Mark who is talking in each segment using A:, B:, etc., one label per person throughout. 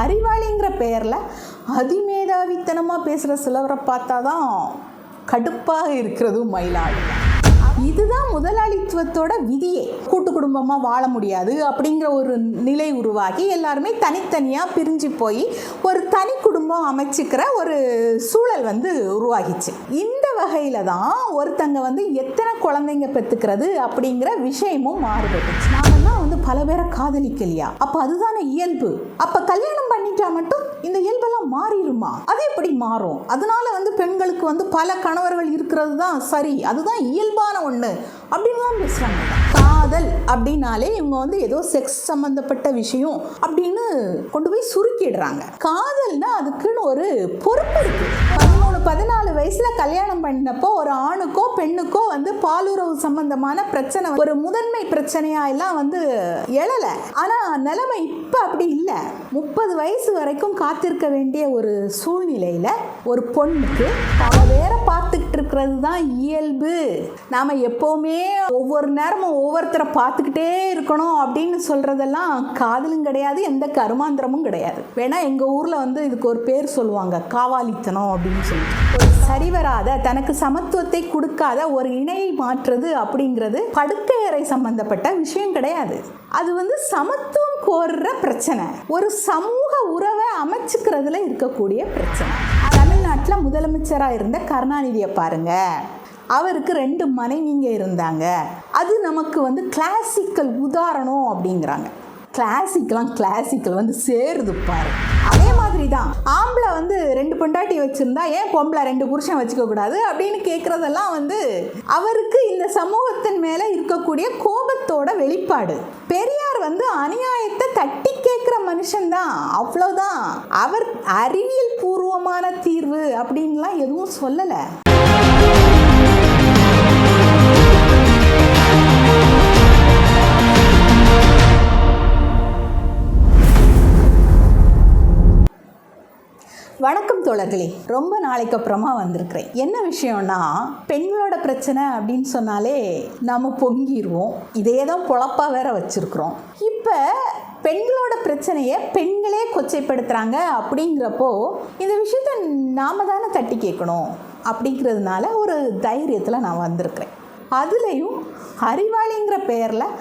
A: அறிவாளிங்கிற பெயரில் அதிமேதாவித்தனமாக பேசுகிற சிலவரை பார்த்தா தான் கடுப்பாக இருக்கிறதும் மயிலாடு. இதுதான் முதலாளித்துவத்தோட விதியே. கூட்டு குடும்பமாக வாழ முடியாது அப்படிங்கிற ஒரு நிலை உருவாகி எல்லாருமே தனித்தனியாக பிரிஞ்சு போய் ஒரு தனி குடும்பம் அமைச்சிக்கிற ஒரு சூழல் வந்து உருவாகிச்சு. இந்த வகையில் தான் ஒருத்தங்க வந்து எத்தனை குழந்தைங்க பெற்றுக்கிறது அப்படிங்கிற விஷயமும் மாறுபட்டுச்சு. நாமெல்லாம் பல பேரை காதலிக்கலையா? அப்போ அதுதானே இயல்பு. அப்போ கல்யாணம் பண்ணிட்டா மட்டும் இந்த இயல்பெல்லாம் மாறிடுமா? அது எப்படி மாறும்? அதனால வந்து பெண்களுக்கு வந்து பல கணவர்கள் இருக்கிறது தான் சரி. அதுதான் இயல்பான ஒன்று அப்படின்லாம் பேசுகிறாங்க காதல் அப்படின்னாலே இவங்க வந்து ஏதோ செக்ஸ் சம்மந்தப்பட்ட விஷயம் அப்படின்னு கொண்டு போய் சுருக்கிடுறாங்க. காதல்னா அதுக்குன்னு ஒரு பொறுப்பு இருக்கு. பதிமூணு பதினாலு வயசுல கல்யாணம் பண்ணப்போ ஒரு ஆணுக்கோ பெண்ணுக்கோ வந்து பாலுறவு சம்பந்தமான பிரச்சனை ஒரு முதன்மை பிரச்சனையா எல்லாம் வந்து எழல. ஆனா நிலைமை இப்ப அப்படி இல்லை. முப்பது வயசு வரைக்கும் காத்திருக்க வேண்டிய ஒரு சூழ்நிலையில் ஒரு பொண்ணுக்கு பல வேற பார்த்துக்கிட்டு இருக்கிறது தான் இயல்பு. நாம் எப்போவுமே ஒவ்வொரு நேரமும் ஒவ்வொருத்தரை பார்த்துக்கிட்டே இருக்கணும் அப்படின்னு சொல்கிறதெல்லாம் காதலும் கிடையாது எந்த கருமாந்திரமும் கிடையாது. வேணா எங்கள் ஊரில் வந்து இதுக்கு ஒரு பேர் சொல்லுவாங்க காவாலித்தனம் அப்படின்னு சொல்லி ஒரு சரிவராத தனக்கு சமத்துவத்தை கொடுக்காத ஒரு இணையை மாற்றுறது அப்படிங்கிறது படுக்கையறை சம்பந்தப்பட்ட விஷயம் கிடையாது. அது வந்து சமத்துவம் கோர்ற பிரச்சனை. ஒரு சமூக உறவை அமைச்சுக்கிறதுல இருக்கக்கூடிய பிரச்சனை. தமிழ்நாட்டில் முதலமைச்சராக இருந்த கருணாநிதியை பாருங்க. அவருக்கு ரெண்டு மனைவிங்க இருந்தாங்க. அது நமக்கு வந்து கிளாசிக்கல் உதாரணம் அப்படிங்கிறாங்க. கிளாசிக்கெலாம் கிளாசிக்கல் வந்து சேருது பாருங்கள் மாதிரி தான் ஆம்பளை வந்து ரெண்டு பொண்டாட்டி வச்சுருந்தா ஏன் பொம்பளை ரெண்டு புருஷன் வச்சுக்க கூடாது அப்படின்னு கேட்குறதெல்லாம் வந்து அவருக்கு இந்த சமூகத்தின் மேலே இருக்கக்கூடிய கோபத்தோட வெளிப்பாடு. பெரியார் வந்து அநியாயத்தை தட்டி கேட்குற மனுஷன்தான். அவ்வளோதான் அவர் அறிவியல் பூர்வமான தீர்வு அப்படின்லாம் எதுவும் சொல்லலை. தோழர்களே ரொம்ப நாளைக்கு அப்புறமா வந்திருக்கிறேன். என்ன விஷயம்னா பெண்களோட பிரச்சனை அப்படின்னு சொன்னாலே நாம் பொங்கிடுவோம் இதே தான் பொழப்பா வேற வச்சுருக்குறோம். இப்போ பெண்களோட பிரச்சனையை பெண்களே கொச்சைப்படுத்துகிறாங்க அப்படிங்கிறப்போ இந்த விஷயத்த நாம தானே தட்டி கேட்கணும் அப்படிங்கிறதுனால ஒரு தைரியத்தில் நான் வந்திருக்கிறேன். அதுலேயும் அறிவாளிங்கிற பெயரில்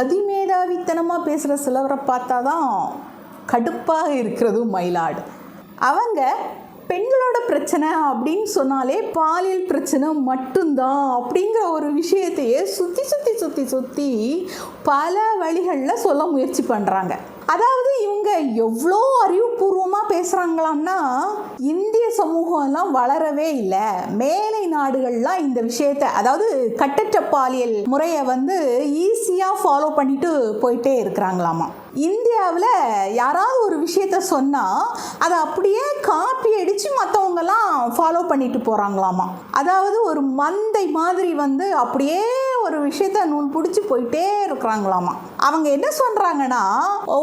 A: அதிமேதாவித்தனமாக பேசுகிற சிலவரை பார்த்தா தான் கடுப்பாக இருக்கிறதும் மயிலாடு. அவங்க பெண்களோட பிரச்சனை அப்படின்னு சொன்னாலே பாலியல் பிரச்சனை மட்டும்தான் அப்படிங்கிற ஒரு விஷயத்தையே சுற்றி சுற்றி சுற்றி சுற்றி பல வழிகளில் சொல்ல முயற்சி பண்ணுறாங்க அதாவது இவங்க எவ்வளோ அறிவுபூர்வமாக பேசுகிறாங்களாம்னா இந்திய சமூகம்லாம் வளரவே இல்லை. மேலை நாடுகள்லாம் இந்த விஷயத்தை அதாவது கட்டற்ற பாலியல் முறையை வந்து ஈஸியாக ஃபாலோ பண்ணிட்டு போயிட்டே இருக்கிறாங்களாமா. இந்தியாவில் யாராவது ஒரு விஷயத்த சொன்னால் அதை அப்படியே காப்பி அடித்து மற்றவங்கெல்லாம் ஃபாலோ பண்ணிட்டு போகிறாங்களாமா அதாவது ஒரு மந்தை மாதிரி வந்து அப்படியே ஒரு விஷயத்த நூல் பிடிச்சி போயிட்டே இருக்கிறாங்களாமா. அவங்க என்ன சொல்கிறாங்கன்னா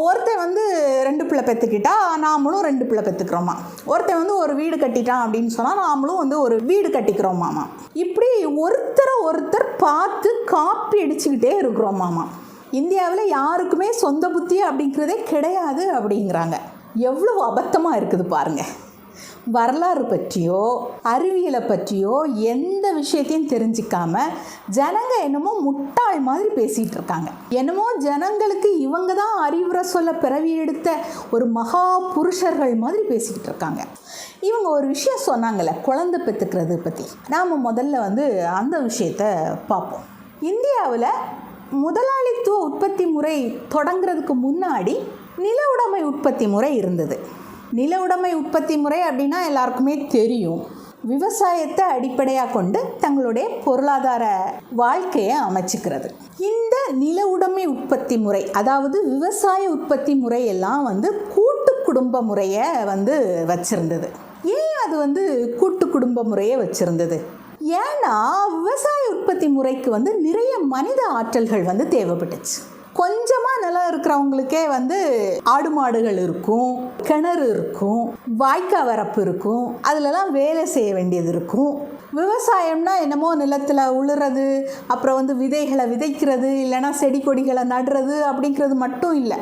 A: ஒருத்தர் வந்து ரெண்டு பிள்ளை பெற்றுக்கிட்டா நாமளும் ரெண்டு பிள்ளை பெற்றுக்கிறோமா ஒருத்தன் வந்து ஒரு வீடு கட்டிட்டான் அப்படின்னு சொன்னால் நாமளும் வந்து ஒரு வீடு கட்டிக்கிறோமாமா? இப்படி ஒருத்தரை ஒருத்தர் பார்த்து காப்பி அடிச்சுக்கிட்டே இருக்கிறோமாமா? இந்தியாவில் யாருக்குமே சொந்த புத்தி அப்படிங்கிறதே கிடையாது அப்படிங்கிறாங்க. எவ்வளோ அபத்தமாக இருக்குது பாருங்கள் வரலாறு பற்றியோ அறிவியலை பற்றியோ எந்த விஷயத்தையும் தெரிஞ்சிக்காம ஜனங்க என்னமோ முட்டாள் மாதிரி பேசிகிட்டு இருக்காங்க. என்னமோ ஜனங்களுக்கு இவங்க தான் அறிவுரை சொல்ல பிறவி எடுத்த ஒரு மகா புருஷர்கள் மாதிரி பேசிக்கிட்டு இருக்காங்க. இவங்க ஒரு விஷயம் சொன்னாங்கள்ல குழந்தை பெற்றுக்கிறது பற்றி நாம் முதல்ல வந்து அந்த விஷயத்த பார்ப்போம். இந்தியாவில் முதலாளித்துவ உற்பத்தி முறை தொடங்குறதுக்கு முன்னாடி நில உடைமை உற்பத்தி முறை இருந்தது. நில உடைமை உற்பத்தி முறை அப்படின்னா எல்லாருக்குமே தெரியும். விவசாயத்தை அடிப்படையாக கொண்டு தங்களுடைய பொருளாதார வாழ்க்கையை அமைச்சுக்கிறது. இந்த நில உடைமை உற்பத்தி முறை அதாவது விவசாய உற்பத்தி முறையெல்லாம் வந்து கூட்டு குடும்ப முறையை வந்து வச்சிருந்தது. ஏன் அது வந்து கூட்டு குடும்ப முறையை வச்சிருந்தது? ஏன்னா விவசாய உற்பத்தி முறைக்கு வந்து நிறைய மனித ஆற்றல்கள் வந்து தேவைப்பட்டுச்சு. கொஞ்சமாக நிலம் இருக்கிறவங்களுக்கே வந்து ஆடு மாடுகள் இருக்கும் கிணறு இருக்கும் வாய்க்கா வரப்பு இருக்கும் அதிலலாம் வேலை செய்ய வேண்டியது இருக்கும். விவசாயம்னா என்னமோ நிலத்தில் உழுறது அப்புறம் வந்து விதைகளை விதைக்கிறது இல்லைன்னா செடி கொடிகளை நடுறது அப்படிங்கிறது மட்டும் இல்லை.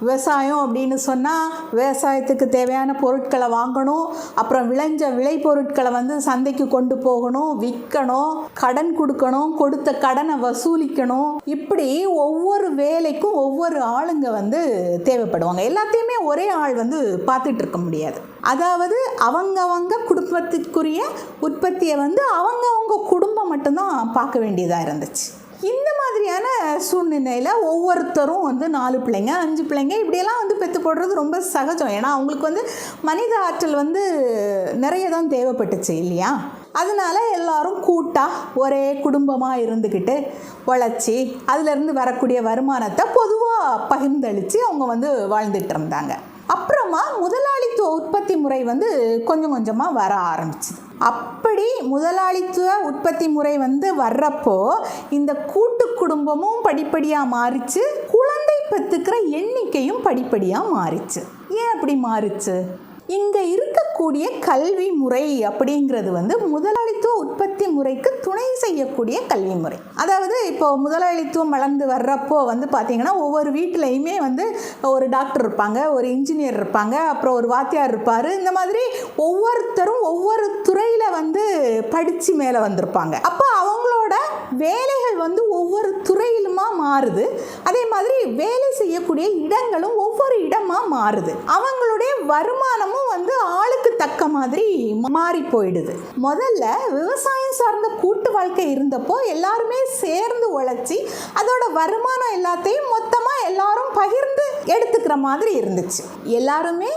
A: விவசாயம் அப்படின்னு சொன்னால் விவசாயத்துக்கு தேவையான பொருட்களை வாங்கணும் அப்புறம் விளைஞ்ச விளைபொருட்களை வந்து சந்தைக்கு கொண்டு போகணும் விற்கணும் கடன் கொடுக்கணும் கொடுத்த கடனை வசூலிக்கணும். இப்படி ஒவ்வொரு வேலைக்கும் ஒவ்வொரு ஆளுங்க வந்து தேவைப்படுவாங்க. எல்லாத்தையுமே ஒரே ஆள் வந்து பார்த்துட்டு இருக்க முடியாது. அதாவது அவங்கவங்க குடும்பத்துக்குரிய உற்பத்தியை வந்து அவங்கவங்க குடும்பம் மட்டும்தான் பார்க்க வேண்டியதாக இருந்துச்சு. இந்த மாதிரியான சூழ்நிலையில் ஒவ்வொருத்தரும் வந்து நாலு பிள்ளைங்க அஞ்சு பிள்ளைங்க இப்படியெல்லாம் வந்து பெற்று போடுறது ரொம்ப சகஜம். ஏன்னா அவங்களுக்கு வந்து மனித ஆற்றல் வந்து நிறைய தான் தேவைப்பட்டுச்சு இல்லையா? அதனால எல்லாரும் கூட்டாக ஒரே குடும்பமாக இருந்துக்கிட்டு உழைச்சி அதுலேருந்து வரக்கூடிய வருமானத்தை பொதுவாக பகிர்ந்தளித்து அவங்க வந்து வாழ்ந்துட்டு இருந்தாங்க. அப்புறமா முதலாளித்துவ உற்பத்தி முறை வந்து கொஞ்சம் கொஞ்சமாக வர ஆரம்பிச்சுது. அப்படி முதலாளித்துவ உற்பத்தி முறை வந்து வர்றப்போ இந்த கூட்டு குடும்பமும் படிப்படியாக மாறிச்சு குழந்தை பெற்றுக்கிற எண்ணிக்கையும் படிப்படியாக மாறிச்சு. ஏன் அப்படி மாறிச்சு? இங்கே இருக்கக்கூடிய கல்வி முறை அப்படிங்கிறது வந்து முதலாளித்துவ உற்பத்தி முறைக்கு துணை செய்யக்கூடிய கல்வி முறை. அதாவது இப்போ முதலாளித்துவம் வளர்ந்து வர்றப்போ வந்து பார்த்திங்கன்னா ஒவ்வொரு வீட்டிலையுமே வந்து ஒரு டாக்டர் இருப்பாங்க ஒரு இன்ஜினியர் இருப்பாங்க அப்புறம் ஒரு வாத்தியார் இருப்பார். இந்த மாதிரி ஒவ்வொருத்தரும் ஒவ்வொரு துறையில் வந்து படித்து மேலே வந்திருப்பாங்க. அப்போ அவங்களோட வேலைகள் வந்து ஒவ்வொரு மாறுது. அதே மாதிரி வேலை செய்யக்கூடிய இடங்களும் ஒவ்வொரு இடமா மாறுது. அவங்களுடைய வருமானமும் வந்து ஆளுக்கு தக்க மாதிரி மாறி போயிடுது. முதல்ல விவசாயம் சார்ந்த கூட்டு வாழ்க்கை இருந்தப்போ எல்லாருமே சேர்ந்து உழைச்சி அதோட வருமானம் எல்லாத்தையும் மொத்த எல்லாரும் பகிர்ந்து எடுத்துக்கிற மாதிரி இருந்துச்சு. எல்லாருமே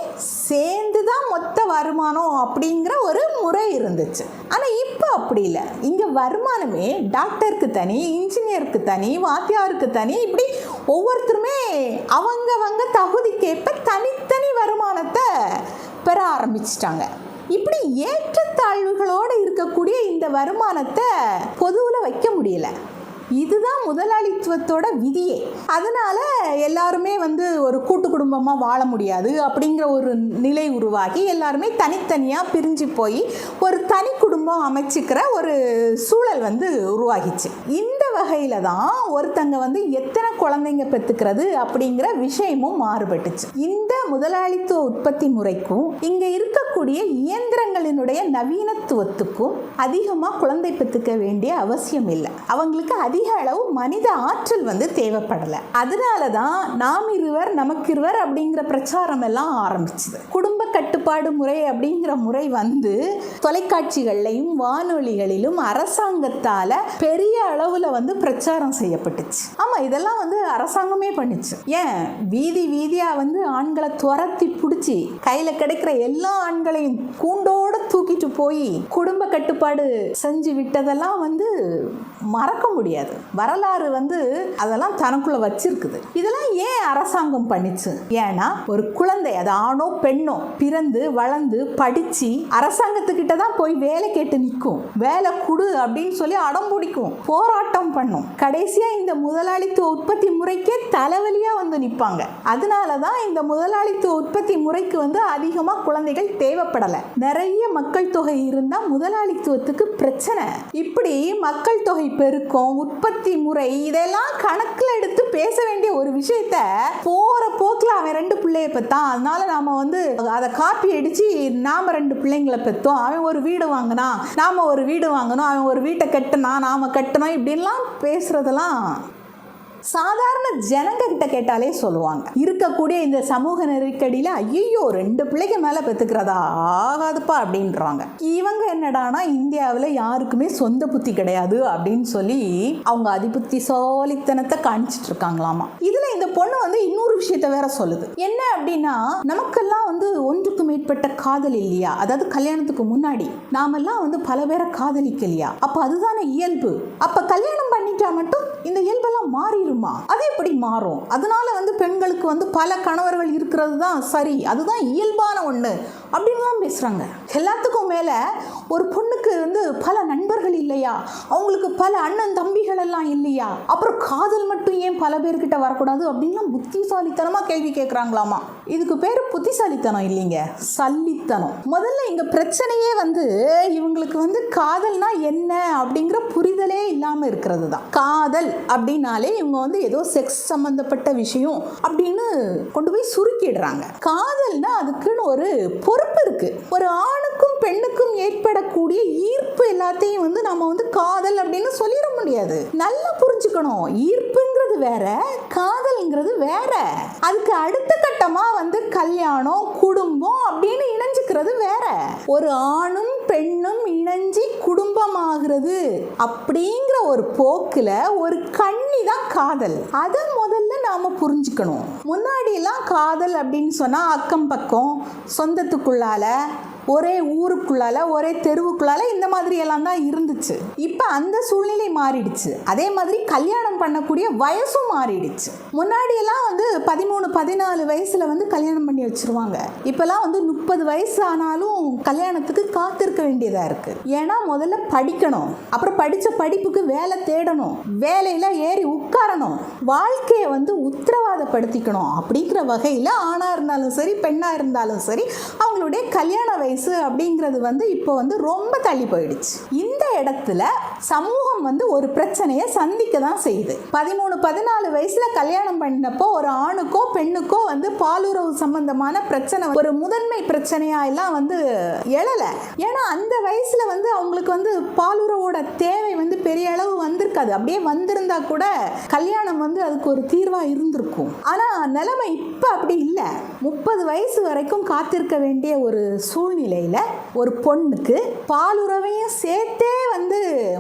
A: சேர்ந்து தான் மொத்த வருமானம் அப்படிங்கிற ஒரு முறை இருந்துச்சு. ஆனால் இப்போ அப்படி இல்லை. இங்கே வருமானமே டாக்டருக்கு தனி இன்ஜினியருக்கு தனி வாத்தியாருக்கு தனி இப்படி ஒவ்வொருத்தருமே அவங்கவங்க தகுதிக்கேற்ப தனித்தனி வருமானத்தை பெற ஆரம்பிச்சிட்டாங்க. இப்படி ஏற்றத்தாழ்வுகளோடு இருக்கக்கூடிய இந்த வருமானத்தை பொதுவில் வைக்க முடியல. இதுதான் முதலாளித்துவத்தோட விதியே. அதனால எல்லாருமே வந்து ஒரு கூட்டு குடும்பமாக வாழ முடியாது அப்படிங்கிற ஒரு நிலை உருவாகி எல்லாருமே தனித்தனியாக பிரிஞ்சு போய் ஒரு தனி குடும்பம் அமைச்சிக்கிற ஒரு சூழல் வந்து உருவாகிச்சு. இந்த வகையில் தான் ஒருத்தங்க வந்து எத்தனை குழந்தைங்க பெற்றுக்கிறது அப்படிங்கிற விஷயமும் மாறுபட்டுச்சு. இந்த முதலாளித்துவ உற்பத்தி முறைக்கும் இங்கே இருக்கக்கூடிய இயந்திரங்களினுடைய நவீனத்துவத்துக்கும் அதிகமாக குழந்தை பெற்றுக்க வேண்டிய அவசியம் இல்லை. அவங்களுக்கு அதிக அளவு மனித ஆற்றல் வந்து தேவைப்படலை. அதனால தான் நாம் இருவர் நமக்கிருவர் அப்படிங்கிற பிரச்சாரம் எல்லாம் ஆரம்பிச்சுது. குடும்ப கட்டுப்பாடு முறை அப்படிங்கிற முறை வந்து தொலைக்காட்சிகள்லையும் வானொலிகளிலும் அரசாங்கத்தால் பெரிய அளவில் வந்து பிரச்சாரம் செய்யப்பட்டுச்சு. ஆமாம் இதெல்லாம் வந்து அரசாங்கமே பண்ணிச்சு. ஏன்? வீதி வீதியாக வந்து ஆண்களை துரத்தி பிடிச்சி கையில் கிடைக்கிற எல்லா ஆண்களையும் கூண்டோடு தூக்கிட்டு போய் குடும்ப கட்டுப்பாடு செஞ்சு விட்டதெல்லாம் வந்து மறக்க முடியாது. வரலாறு வந்து அதெல்லாம் தனக்குள்ள வச்சிருக்குது. இதெல்லாம் ஏன் அரசாங்கம் பண்ணிச்சு? ஏன்னா ஒரு குழந்தை அது ஆணோ பெண்ணோ பிறந்து வளர்ந்து படிச்சு அரசாங்கத்துக்கிட்ட தான் போய் வேலை கேட்டு நிற்கும். வேலை கொடு அப்படின்னு சொல்லி அடம் பிடிக்கும். போராட்டம் பண்ணும். கடைசியா இந்த முதலாளித்துவ உற்பத்தி முறைக்கே தலைவலியா வந்து நிற்பாங்க. அதனால தான் இந்த முதலாளித்துவ உற்பத்தி முறைக்கு வந்து அதிகமாக குழந்தைகள் தேவைப்படலை. நிறைய மக்கள் தொகை இருந்தால் முதலாளித்துவத்துக்கு பிரச்சனை. இப்படி மக்கள் தொகை பெருக்கம் உற்பத்தி முறை இதெல்லாம் கணக்கில் எடுத்து பேச வேண்டிய ஒரு விஷயத்த போகிற போக்கில் அவன் ரெண்டு பிள்ளைய பெற்றான் அதனால நாம் வந்து அதை காப்பி அடித்து நாம் ரெண்டு பிள்ளைங்களை பெற்றோம் அவன் ஒரு வீடு வாங்கினான் நாம் ஒரு வீடு வாங்கணும் அவன் ஒரு வீட்டை கட்டினான் நாம் கட்டணும் இப்படின்லாம் பேசுகிறதெல்லாம் சாதாரண ஜனங்க கிட்ட கேட்டாலே சொல்லுவாங்க. இருக்கக்கூடிய இந்த சமூக நெருக்கடியில் ஐயோ ரெண்டு பிள்ளைக்கு மேலே பெற்றுக்கிறதா ஆகாதுப்பா அப்படின்றாங்க. இவங்க என்னடானா இந்தியாவில் யாருக்குமே சொந்த புத்தி கிடையாது அப்படின்னு சொல்லி அவங்க அதிபுத்திசாலித்தனத்தை காணிச்சிட்டு இருக்காங்களாமா இதில் இந்த பொண்ணு வந்து இன்னொரு விஷயத்த வேற சொல்லுது. என்ன அப்படின்னா நமக்கெல்லாம் வந்து ஒன்றுக்கு மேற்பட்ட காதல் இல்லையா? அதாவது கல்யாணத்துக்கு முன்னாடி நாமெல்லாம் வந்து பல பேரை காதலிக்கலையா? அப்போ அதுதானே இயல்பு. அப்போ கல்யாணம் பண்ணிட்டா மட்டும் இந்த இயல்பெல்லாம் மாறிடும்? மாறிடுமா அது எப்படி மாறும்? அதனால வந்து பெண்களுக்கு வந்து பல கணவர்கள் இருக்கிறது தான் சரி. அதுதான் இயல்பான ஒன்று அப்படின்லாம் பேசுகிறாங்க எல்லாத்துக்கும் மேலே ஒரு பொண்ணுக்கு வந்து பல நண்பர்கள் இல்லையா? அவங்களுக்கு பல அண்ணன் தம்பிகள் எல்லாம் இல்லையா? அப்புறம் காதல் மட்டும் ஏன் பல பேர்கிட்ட வரக்கூடாது அப்படின்லாம் புத்திசாலித்தனமாக கேள்வி கேட்குறாங்களாமா இதுக்கு பேர் புத்திசாலித்தனம் இல்லைங்க சல்லித்தனம். முதல்ல இங்கே பிரச்சனையே வந்து இவங்களுக்கு வந்து காதல்னா என்ன அப்படிங்கிற புரிதலே இல்லாமல் இருக்கிறது தான் காதல் அப்படின்னாலே இவங்க வந்து ஏதோ செக்ஸ் சம்மந்தப்பட்ட விஷயம் அப்படின்னு கொண்டு போய் சுருக்கிடுறாங்க. காதல்னா அதுக்குன்னு ஒரு பொறுப்பு இருக்கு. ஒரு ஆணுக்கும் பெண்ணுக்கும் ஏற்படக்கூடிய ஈர்ப்பு எல்லாத்தையும் வந்து நம்ம வந்து காதல் அப்படின்னு சொல்லிட முடியாது. நல்லா புரிஞ்சுக்கணும். ஈர்ப்புங்கிறது வேற காதல்ங்கிறது வேற. அதுக்கு அடுத்த கட்டமா வந்து கல்யாணம் குடும்பம் அப்படின்னு இணைஞ்சுக்கிறது வேற. ஒரு ஆணும் பெண்ணும் இணைஞ்சி குடும்பமாகிறது அப்படிங்கிற ஒரு போக்கில் ஒரு கண்ணி தான் காதல். அதை முதல்ல நாம புரிஞ்சுக்கணும். முன்னாடிலாம் காதல் அப்படின்னு சொன்னால் அக்கம் பக்கம் சொந்தத்துக்குள்ளால ஒரே ஊருக்குள்ளால ஒரே தெருவுக்குள்ளால இந்த மாதிரி எல்லாம் தான் இருந்துச்சு. இப்போ அந்த சூழ்நிலை மாறிடுச்சு. அதே மாதிரி கல்யாணம் பண்ணக்கூடிய வயசும் மாறிடுச்சு. முன்னாடியெல்லாம் வந்து பதிமூணு பதினாலு வயசுல வந்து கல்யாணம் பண்ணி வச்சிருவாங்க. இப்போல்லாம் வந்து முப்பது வயசு ஆனாலும் கல்யாணத்துக்கு காத்திருக்க வேண்டியதா இருக்கு. ஏன்னா முதல்ல படிக்கணும். அப்புறம் படிச்ச படிப்புக்கு வேலை தேடணும். வேலையில ஏறி உட்காரணும். வாழ்க்கையை வந்து உத்தரவாதப்படுத்திக்கணும் அப்படிங்கிற வகையில் ஆணாக இருந்தாலும் சரி பெண்ணாக இருந்தாலும் சரி அவங்களுடைய கல்யாண வயசு வயசு அப்படிங்கிறது வந்து இப்போ வந்து ரொம்ப தள்ளி போயிடுச்சு. இந்த இடத்துல சமூகம் வந்து ஒரு பிரச்சனையை சந்திக்க தான் செய்யுது. பதிமூணு பதினாலு வயசுல கல்யாணம் பண்ணப்போ ஒரு ஆணுக்கோ பெண்ணுக்கோ வந்து பாலுறவு சம்பந்தமான பிரச்சனை ஒரு முதன்மை பிரச்சனையா எல்லாம் வந்து எழலை. ஏன்னா அந்த வயசுல வந்து அவங்களுக்கு வந்து பாலுறவோட தேவை வந்து பெரிய அளவு வந்திருக்காது. அப்படியே வந்திருந்தா கூட கல்யாணம் வந்து அதுக்கு ஒரு தீர்வா இருந்திருக்கும். ஆனா நிலைமை இப்போ அப்படி இல்லை. முப்பது வயசு வரைக்கும் காத்திருக்க வேண்டிய ஒரு சூழ்நிலை. சூழ்நிலையில ஒரு பொண்ணுக்கு பாலுறவையும் சேர்த்தே வந்து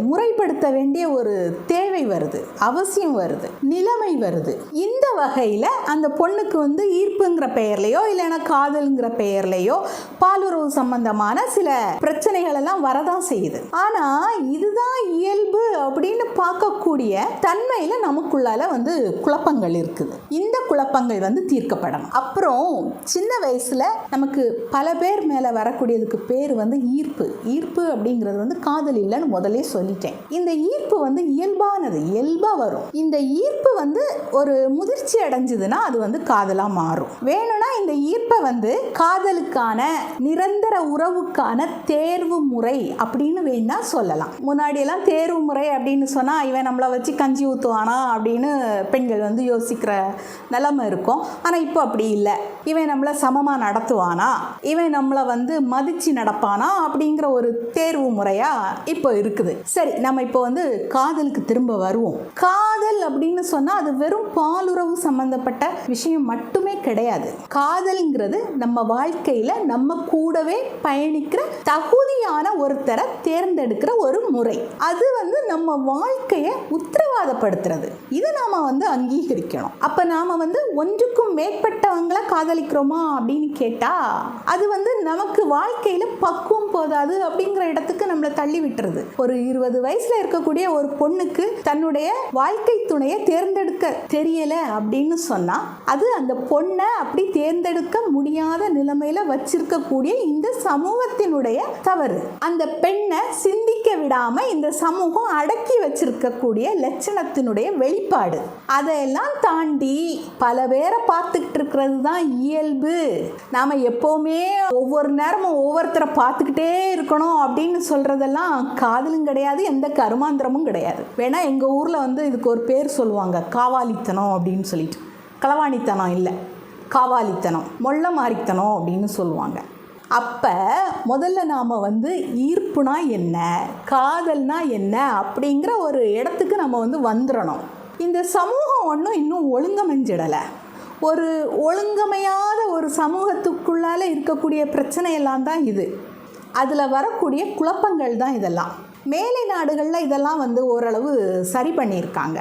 A: முறைப்படுத்த வேண்டிய ஒரு தேவை வருது அவசியம் வருது நிலைமை வருது. இந்த வகையில் அந்த பொண்ணுக்கு வந்து ஈர்ப்புங்கிற பெயர்லையோ இல்லைன்னா காதலுங்கிற பெயர்லையோ பாலுறவு சம்பந்தமான சில பிரச்சனைகள் எல்லாம் வரதான் செய்யுது. ஆனால் இதுதான் இயல்பு அப்படின்னு பார்க்கக்கூடிய தன்மையில் நமக்குள்ளால வந்து குழப்பங்கள் இருக்குது. இந்த குழப்பங்கள் வந்து தீர்க்கப்படணும். அப்புறம் சின்ன வயசில் நமக்கு பல பேர் மேலே வரக்கூடியதுக்கு பேர் வந்து ஈர்ப்பு. ஈர்ப்பு அப்படிங்கிறது வந்து காதல் இல்லைன்னு முதலே சொல்லிட்டேன். இந்த ஈர்ப்பு வந்து இயல்பானது இயல்பாக வரும். இந்த ஈர்ப்பு வந்து ஒரு முதிர்ச்சி அடைஞ்சதுன்னா அது வந்து காதலாக மாறும். வேணும்னா இந்த ஈர்ப்பை வந்து காதலுக்கான நிரந்தர உறவுக்கான தேர்வு முறை அப்படின்னு வேணா சொல்லலாம். முன்னாடியெல்லாம் தேர்வு முறை அப்படின்னு சொன்னால் இவன் நம்மளை வச்சு கஞ்சி ஊற்றுவானா அப்படின்னு பெண்கள் வந்து யோசிக்கிற நிலைமை இருக்கும். ஆனால் இப்போ அப்படி இல்லை. இவன் நம்மளை சமமாக நடத்துவானா? இவன் நம்மளை வந்து மதிச்சு நடப்பானா அப்படிங்கிற ஒரு தேர்வு முறையாக இப்போ இருக்குது. சரி நம்ம இப்போ வந்து காதலுக்கு திரும்ப வருவோம். காதல் அப்படின்னு சொன்னால் அது வெறும் பாலுறவு சம்பந்தப்பட்ட விஷயம் மட்டுமே கிடையாது. காதல்ங்கிறது நம்ம வாழ்க்கையில் நம்ம கூடவே பயணிக்கிற தகுதியான ஒருத்தரை தேர்ந்தெடுக்கிற ஒரு முறை. அது வந்து நம்ம வாழ்க்கையை உத்தரவாதப்படுத்துறது. இதை நாம் வந்து அங்கீகரிக்கணும். அப்போ நாம் வந்து ஒன்றுக்கும் மேற்பட்டவங்களை காதலிக்கிறோமா அப்படின்னு கேட்டால் அது வந்து நமக்கு வாழ்க்கையில் பக்குவம் போதாது அப்படிங்கிற இடத்துக்கு நம்மளை தள்ளி விட்டுறது ஒரு இருபது வயசில் இருக்கக்கூடிய ஒரு பொண்ணுக்கு தன்னுடைய வாழ்க்கை துணையை தேர்ந்தெடுக்க தெரியல அப்படின்னு சொன்னால் அது அந்த பொண்ணை அப்படி தேர்ந்தெடுக்க முடியாத நிலைமையில வச்சிருக்கக்கூடிய இந்த சமூகத்தினுடைய தவறு. அந்த பெண்ணை சிந்திக்க விடாம இந்த சமூகம் அடக்கி வச்சிருக்கக்கூடிய லட்சணத்தினுடைய வெளிப்பாடு. அதையெல்லாம் தாண்டி பல பேரை பார்த்துக்கிட்டு இருக்கிறது தான் இயல்பு. நாம் எப்போவுமே ஒவ்வொரு நேரமும் ஒவ்வொருத்தரை பார்த்துக்கிட்டே இருக்கணும் அப்படின்னு சொல்கிறதெல்லாம் காதலும் கிடையாது எந்த கருமாந்திரமும் கிடையாது. வேணால் எங்கள் ஊரில் வந்து இதுக்கு ஒரு பேர் சொல்லுவாங்க காவாலித்தனம் அப்படின்னு சொல்லிட்டு. களவாணித்தனம் இல்லை காவாலித்தனம் மொள்ள மாறித்தனம் அப்படின்னு சொல்லுவாங்க. அப்போ முதல்ல நாம் வந்து ஈர்ப்புனா என்ன காதல்னா என்ன அப்படிங்கிற ஒரு இடத்துக்கு நம்ம வந்து வந்துடணும் இந்த சமூகம் ஒன்றும் இன்னும் ஒழுங்கமைஞ்சிடலை. ஒரு ஒழுங்கமையாத ஒரு சமூகத்துக்குள்ளால இருக்கக்கூடிய பிரச்சனையெல்லாம் தான் இது. அதில் வரக்கூடிய குழப்பங்கள் தான் இதெல்லாம். மேலை நாடுகளில் இதெல்லாம் வந்து ஓரளவு சரி பண்ணியிருக்காங்க.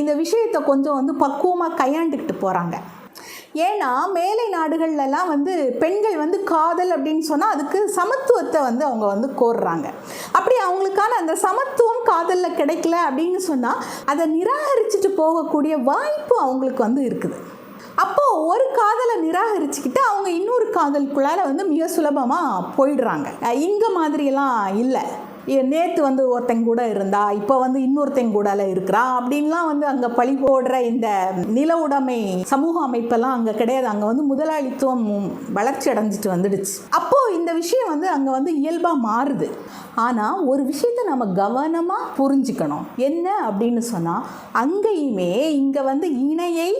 A: இந்த விஷயத்தை கொஞ்சம் வந்து பக்குவமாக கையாண்டுக்கிட்டு போகிறாங்க ஏன்னா மேலை நாடுகள்லாம் வந்து பெண்கள் வந்து காதல் அப்படின்னு சொன்னால் அதுக்கு சமத்துவத்தை வந்து அவங்க வந்து கோர்றாங்க. அப்படி அவங்களுக்கான அந்த சமத்துவம் காதலில் கிடைக்கல அப்படின்னு சொன்னால் அதை நிராகரிச்சுட்டு போகக்கூடிய வாய்ப்பு அவங்களுக்கு வந்து இருக்குது. ஒரு காதலை நிராகரிச்சுக்கிட்டு அவங்க இன்னொரு காதலுக்குள்ளார வந்து மிக சுலபமாக போயிடுறாங்க. இங்கே மாதிரியெல்லாம் இல்லை. நேற்று வந்து ஒருத்தங்க கூட இருந்தா இப்போ வந்து இன்னொருத்தங்க கூடல இருக்கிறா அப்படின்லாம் வந்து அங்கே பழி போடுற இந்த நில உடைமை சமூக அமைப்பெல்லாம் அங்கே கிடையாது. அங்கே வந்து முதலாளித்துவம் வளர்ச்சி அடைஞ்சிட்டு வந்துடுச்சு. அப்போது இந்த விஷயம் வந்து அங்கே வந்து இயல்பாக மாறுது. ஆனால் ஒரு விஷயத்தை நம்ம கவனமாக புரிஞ்சுக்கணும். என்ன அப்படின்னு சொன்னால் அங்கேயுமே இங்கே வந்து இணையை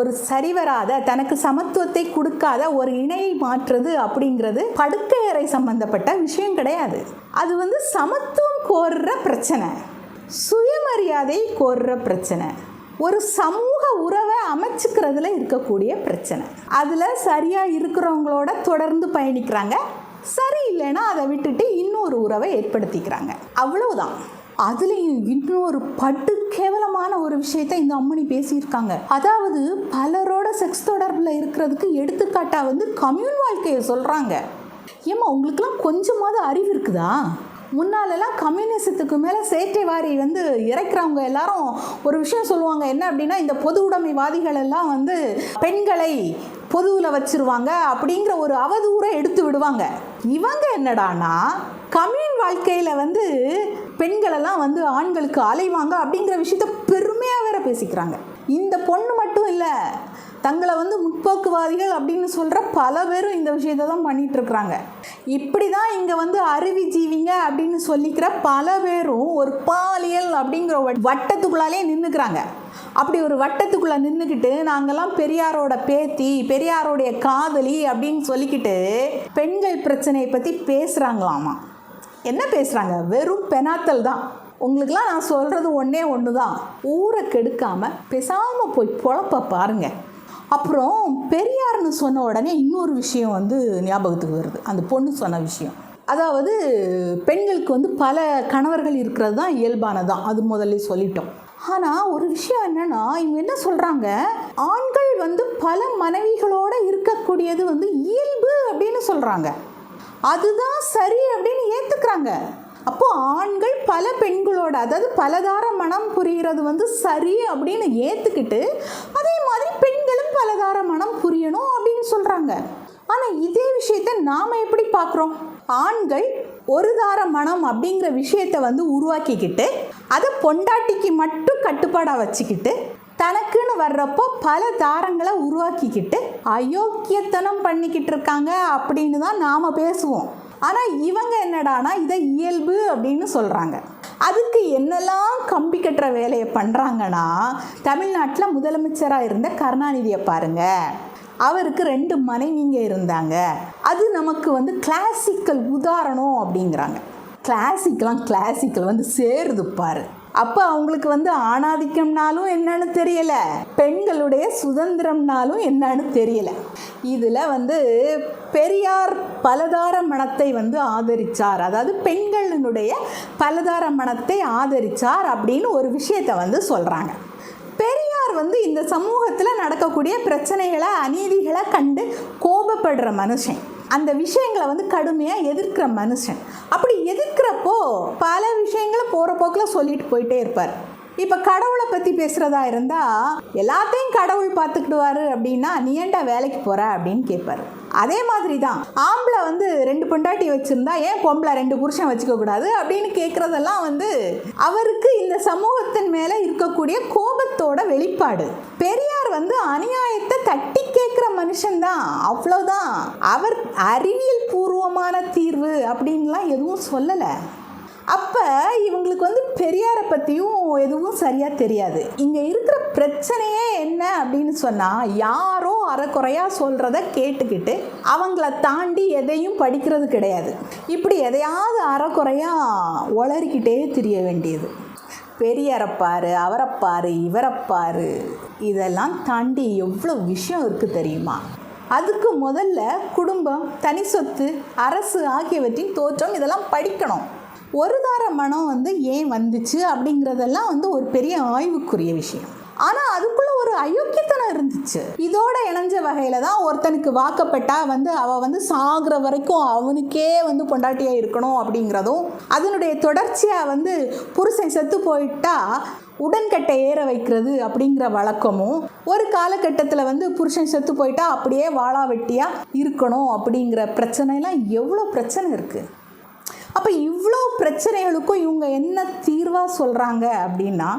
A: ஒரு சரிவராத தனக்கு சமத்துவத்தை கொடுக்காத ஒரு இணையை மாற்றுறது அப்படிங்கிறது படுக்கையறை சம்பந்தப்பட்ட விஷயம் கிடையாது. அது வந்து சமத்துவம் கோர்ற பிரச்சனை. சுயமரியாதை கோர்ற பிரச்சனை. ஒரு சமூக உறவை அமைச்சுக்கிறதுல இருக்கக்கூடிய பிரச்சனை. அதில் சரியாக இருக்கிறவங்களோட தொடர்ந்து பயணிக்கிறாங்க. சரி இல்லைன்னா அதை விட்டுட்டு இன்னொரு உறவை ஏற்படுத்திக்கிறாங்க. அவ்வளவுதான். அதுலேயும் இன்னொரு பட்டு கேவலமான ஒரு விஷயத்த இந்த அம்மனி பேசியிருக்காங்க. அதாவது பலரோட செக்ஸ் தொடர்பில் இருக்கிறதுக்கு எடுத்துக்காட்டாக வந்து கம்யூன் வாழ்க்கையை சொல்கிறாங்க ஏம்மா உங்களுக்குலாம் கொஞ்சமாவது அறிவு இருக்குதா? முன்னாலெல்லாம் கம்யூனிசத்துக்கு மேலே சேட்டை வாரி வந்து இறக்குறவங்க எல்லாரும் ஒரு விஷயம் சொல்லுவாங்க என்ன அப்படின்னா இந்த பொது உடைமைவாதிகள் எல்லாம் வந்து பெண்களை பொதுவில் வச்சிருவாங்க அப்படிங்கிற ஒரு அவதூறை எடுத்து விடுவாங்க. இவங்க என்னடானா கம்யூன் வாழ்க்கையில் வந்து பெண்களெல்லாம் வந்து ஆண்களுக்கு அலைவாங்க அப்படிங்கிற விஷயத்த பெருமையாக வேற பேசிக்கிறாங்க. இந்த பொண்ணு மட்டும் தங்களை வந்து முற்போக்குவாதிகள் அப்படின்னு சொல்கிற பல பேரும் இந்த விஷயத்தை தான் பண்ணிகிட்ருக்குறாங்க இருக்கிறாங்க. இப்படி தான் இங்கே வந்து அருவி ஜீவிங்க அப்படின்னு சொல்லிக்கிற பல பேரும் ஒரு பாலியல் அப்படிங்கிற வட்டத்துக்குள்ளாலே நின்றுக்கிறாங்க அப்படி ஒரு வட்டத்துக்குள்ளே நின்றுக்கிட்டு நாங்கள்லாம் பெரியாரோட பேத்தி பெரியாரோடைய காதலி அப்படின்னு சொல்லிக்கிட்டு பெண்கள் பிரச்சனையை பற்றி பேசுகிறாங்களாமா என்ன பேசுகிறாங்க வெறும் பெனாத்தல் தான். உங்களுக்கெல்லாம் நான் சொல்கிறது ஒன்றே ஒன்று தான் ஊரை கெடுக்காமல் பேசாமல் போய் பொழப்ப பாருங்கள் அப்புறம் பெரியார்னு சொன்ன உடனே இன்னொரு விஷயம் வந்து ஞாபகத்துக்கு வருது. அந்த பொண்ணு சொன்ன விஷயம். அதாவது பெண்களுக்கு வந்து பல கணவர்கள் இருக்கிறது தான் இயல்பானதான் அது முதல்ல சொல்லிட்டோம். ஆனால் ஒரு விஷயம் என்னென்னா இவங்க என்ன சொல்கிறாங்க ஆண்கள் வந்து பல மனைவிகளோடு இருக்கக்கூடியது வந்து இயல்பு அப்படின்னு சொல்கிறாங்க அதுதான் சரி அப்படின்னு ஏற்றுக்கிறாங்க அப்போ ஆண்கள் பல பெண்களோட அதாவது பலதார மனம் புரிகிறது வந்து சரி அப்படின்னு ஏற்றுக்கிட்டு அதே மாதிரி பெண்களும் பலதார மனம் புரியணும் அப்படின்னு சொல்கிறாங்க ஆனால் இதே விஷயத்தை நாம் எப்படி பார்க்குறோம்? ஆண்கள் ஒரு தார மனம் அப்படிங்கிற விஷயத்தை வந்து உருவாக்கிக்கிட்டு அதை பொண்டாட்டிக்கு மட்டும் கட்டுப்பாடாக வச்சுக்கிட்டு தனக்குன்னு வர்றப்போ பல தாரங்களை உருவாக்கிக்கிட்டு அயோக்கியத்தனம் பண்ணிக்கிட்டு இருக்காங்க அப்படின்னு தான் நாம் பேசுவோம். ஆனால் இவங்க என்னடானா இதை இயல்பு அப்படின்னு சொல்கிறாங்க அதுக்கு என்னெல்லாம் கம்பி கட்டுற வேலையை பண்ணுறாங்கன்னா தமிழ்நாட்டில் முதலமைச்சராக இருந்த கருணாநிதியை பாருங்கள் அவருக்கு ரெண்டு மனைவிங்க இருந்தாங்க. அது நமக்கு வந்து கிளாசிக்கல் உதாரணம் அப்படிங்கிறாங்க. கிளாசிக்கெலாம் கிளாசிக்கல் வந்து சேருது பாரு. அப்போ அவங்களுக்கு வந்து ஆணாதிக்கம்னாலும் என்னன்னு தெரியல. பெண்களுடைய சுதந்திரம்னாலும் என்னன்னு தெரியல. இதில் வந்து பெரியார் பலதார மனத்தை வந்து ஆதரிச்சார். அதாவது பெண்களினுடைய பலதார மனத்தை ஆதரிச்சார் அப்படின்னு ஒரு விஷயத்தை வந்து சொல்கிறாங்க பெரியார் வந்து இந்த சமூகத்தில் நடக்கக்கூடிய பிரச்சனைகளை அநீதிகளை கண்டு கோபப்படுற மனுஷன். அந்த விஷயங்களை வந்து கடுமையாக எதிர்க்கிற மனுஷன். அப்படி எதிர்க்கிறப்போ பல விஷயங்களை போகிற போக்கில் சொல்லிட்டு போயிட்டே இருப்பார். இப்போ கடவுளை பற்றி பேசுகிறதா இருந்தால் எல்லாத்தையும் கடவுள் பார்த்துக்கிடுவாரு அப்படின்னா நீ ஏன்டா வேலைக்கு போகிற அப்படின்னு கேட்பாரு. அதே மாதிரி தான் ஆம்பளை வந்து ரெண்டு பொண்டாட்டி வச்சுருந்தா ஏன் பொம்பளை ரெண்டு புருஷன் வச்சுக்க கூடாது? அப்படின்னு கேட்குறதெல்லாம் வந்து அவருக்கு இந்த சமூகத்தின் மேலே இருக்கக்கூடிய கோபத்தோட வெளிப்பாடு. பெரியார் வந்து அநியாயத்தை தட்டி கேட்குற மனுஷன்தான். அவ்வளோதான் அவர் அறிவியல் பூர்வமான தீர்வு அப்படின்லாம் எதுவும் சொல்லலை. அப்போ இவங்களுக்கு வந்து பெரியாரை பற்றியும் எதுவும் சரியாக தெரியாது. இங்கே இருக்கிற பிரச்சனையே என்ன அப்படின்னு சொன்னால் யாரோ அறக்குறையாக சொல்கிறத கேட்டுக்கிட்டு அவங்கள தாண்டி எதையும் படிக்கிறது கிடையாது. இப்படி எதையாவது அறக்குறையாக உளறிக்கிட்டே தெரிய வேண்டியது. பெரியரப்பாரு அவரப்பாரு இவரப்பாரு இதெல்லாம் தாண்டி எவ்வளோ விஷயம் இருக்குது தெரியுமா? அதுக்கு முதல்ல குடும்பம் தனி சொத்து அரசு ஆகியவற்றின் தோற்றம் இதெல்லாம் படிக்கணும். ஒரு தார மனம் வந்து ஏன் வந்துச்சு அப்படிங்கிறதெல்லாம் வந்து ஒரு பெரிய ஆய்வுக்குரிய விஷயம். ஆனால் அதுக்குள்ள ஒரு அயோக்கியத்தனம் இருந்துச்சு. இதோட இணைஞ்ச வகையில் தான் ஒருத்தனுக்கு வாக்கப்பட்டா வந்து அவள் வந்து சாகுற வரைக்கும் அவனுக்கே வந்து பொண்டாட்டியாக இருக்கணும் அப்படிங்கிறதும் அதனுடைய தொடர்ச்சியாக வந்து புருஷன் செத்து போயிட்டா உடன்கட்டை ஏற வைக்கிறது அப்படிங்கிற வழக்கமும் ஒரு காலகட்டத்தில் வந்து புருஷன் செத்து போயிட்டா அப்படியே வாழா வெட்டியாக இருக்கணும் அப்படிங்கிற பிரச்சனைலாம் எவ்வளோ பிரச்சனை இருக்குது அப்போ இவ்வளோ பிரச்சனைகளுக்கும் இவங்க என்ன தீர்வாக சொல்கிறாங்க அப்படின்னா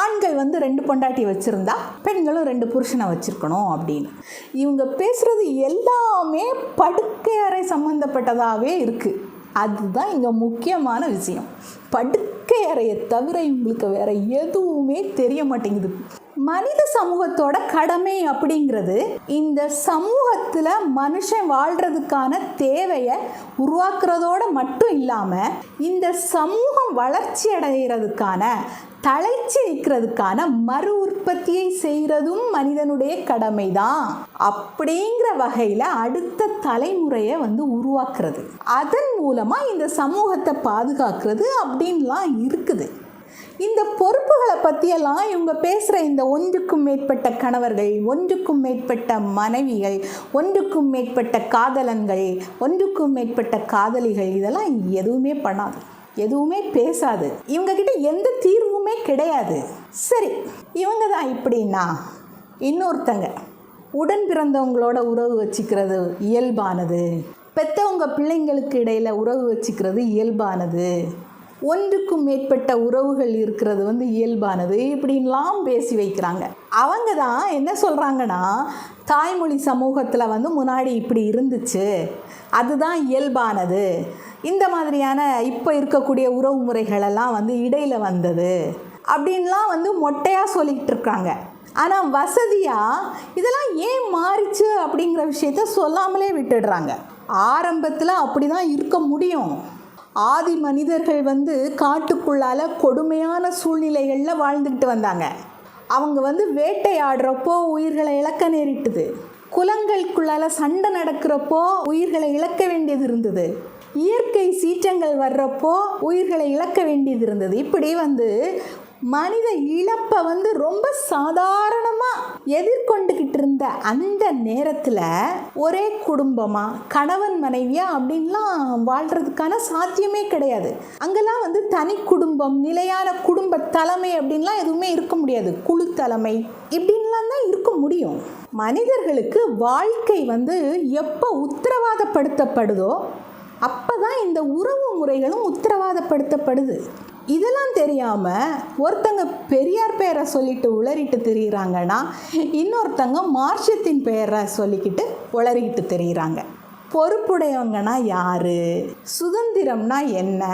A: ஆண்கள் வந்து ரெண்டு பொண்டாட்டி வச்சுருந்தா பெண்களும் ரெண்டு புருஷனை வச்சுருக்கணும் அப்படின்னு. இவங்க பேசுகிறது எல்லாமே படுக்கை அறை சம்மந்தப்பட்டதாகவே இருக்குது அதுதான் இங்கே முக்கியமான விஷயம். படுக்கை அறையை தவிர இவங்களுக்கு வேற எதுவுமே தெரிய மாட்டேங்குது. மனித சமூகத்தோட கடமை அப்படிங்கிறது இந்த சமூகத்தில் மனுஷன் வாழ்கிறதுக்கான தேவையை உருவாக்குறதோட மட்டும் இல்லாமல் இந்த சமூகம் வளர்ச்சி அடைகிறதுக்கான தலைச்சி நிற்கிறதுக்கான மறு உற்பத்தியை செய்கிறதும் மனிதனுடைய கடமை தான் அப்படிங்கிற வகையில் அடுத்த தலைமுறையை வந்து உருவாக்குறது. அதன் மூலமாக இந்த சமூகத்தை பாதுகாக்கிறது அப்படின்லாம் இருக்குது. இந்த பொறுப்புகளை பற்றியெல்லாம் இவங்க பேசுகிற இந்த ஒன்றுக்கும் மேற்பட்ட கணவர்கள் ஒன்றுக்கும் மேற்பட்ட மனைவிகள் ஒன்றுக்கும் மேற்பட்ட காதலன்கள் ஒன்றுக்கும் மேற்பட்ட காதலிகள் இதெல்லாம் எதுவுமே பண்ணாது. எதுவுமே பேசாது. இவங்கக்கிட்ட எந்த தீர்வுமே கிடையாது. சரி இவங்க தான் இப்படின்னா இன்னொருத்தங்க. உடன் பிறந்தவங்களோட உறவு வச்சுக்கிறது இயல்பானது. பெற்றவங்க பிள்ளைங்களுக்கு இடையில் உறவு வச்சுக்கிறது இயல்பானது. ஒன்றுக்கும் மேற்பட்ட உறவுகள் இருக்கிறது வந்து இயல்பானது. இப்படின்லாம் பேசி வைக்கிறாங்க. அவங்க தான் என்ன சொல்கிறாங்கன்னா தாய்மொழி சமூகத்தில் வந்து முன்னாடி இப்படி இருந்துச்சு. அதுதான் இயல்பானது. இந்த மாதிரியான இப்போ இருக்கக்கூடிய உறவு முறைகளெல்லாம் வந்து இடையில் வந்தது. அப்படின்லாம் வந்து மொட்டையாக சொல்லிக்கிட்டு இருக்காங்க. ஆனால் வசதியாக இதெல்லாம் ஏன் மாறிச்சு அப்படிங்கிற விஷயத்த சொல்லாமலே விட்டுடுறாங்க. ஆரம்பத்தில் அப்படி தான் இருக்க முடியும். ஆதி மனிதர்கள் வந்து காட்டுக்குள்ளால் கொடுமையான சூழ்நிலைகளில் வாழ்ந்துக்கிட்டு வந்தாங்க. அவங்க வந்து வேட்டையாடுறப்போ உயிர்களை இழக்க நேரிட்டுது. குலங்களுக்குள்ளால் சண்டை நடக்கிறப்போ உயிர்களை இழக்க வேண்டியது இருந்தது. இயற்கை சீற்றங்கள் வர்றப்போ உயிர்களை இழக்க வேண்டியது இருந்தது. இப்படி வந்து மனித இழப்பை வந்து ரொம்ப சாதாரணமாக எதிர்கொண்டுக்கிட்டு இருந்த அந்த நேரத்தில் ஒரே குடும்பமாக கணவன் மனைவியா அப்படின்லாம் வாழ்கிறதுக்கான சாத்தியமே கிடையாது. அங்கெல்லாம் வந்து தனி குடும்பம் நிலையான குடும்ப தலைமை அப்படின்லாம் எதுவுமே இருக்க முடியாது. குழு தலைமை இப்படின்லாம் தான் இருக்க முடியும். மனிதர்களுக்கு வாழ்க்கை வந்து எப்போ உத்தரவாதப்படுத்தப்படுதோ அப்போ தான் இந்த உறவு முறைகளும் உத்தரவாதப்படுத்தப்படுது. இதெல்லாம் தெரியாமல் ஒருத்தங்க பெரியார் பெயரை சொல்லிட்டு உளறிட்டு தெரியுறாங்கன்னா இன்னொருத்தங்க மார்ஷத்தின் பெயரை சொல்லிக்கிட்டு உளறிக்கிட்டு தெரியுறாங்க. பொறுப்புடையவங்கன்னா யார்? சுதந்திரம்னா என்ன?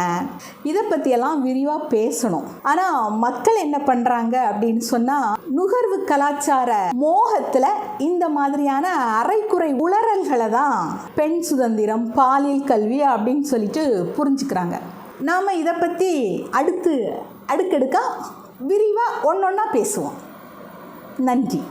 A: இதை பற்றியெல்லாம் விரிவாக பேசணும். ஆனால் மக்கள் என்ன பண்ணுறாங்க அப்படின்னு சொன்னால் நுகர்வு கலாச்சார மோகத்தில் இந்த மாதிரியான அரைக்குறை உளறல்களை தான் பெண் சுதந்திரம் பாலியல் கல்வி அப்படின்னு சொல்லிட்டு புரிஞ்சுக்கிறாங்க. நாம் இதை பற்றி அடுத்து அடுக்கடுக்காக விரிவாக ஒன்றொன்னா பேசுவோம். நன்றி.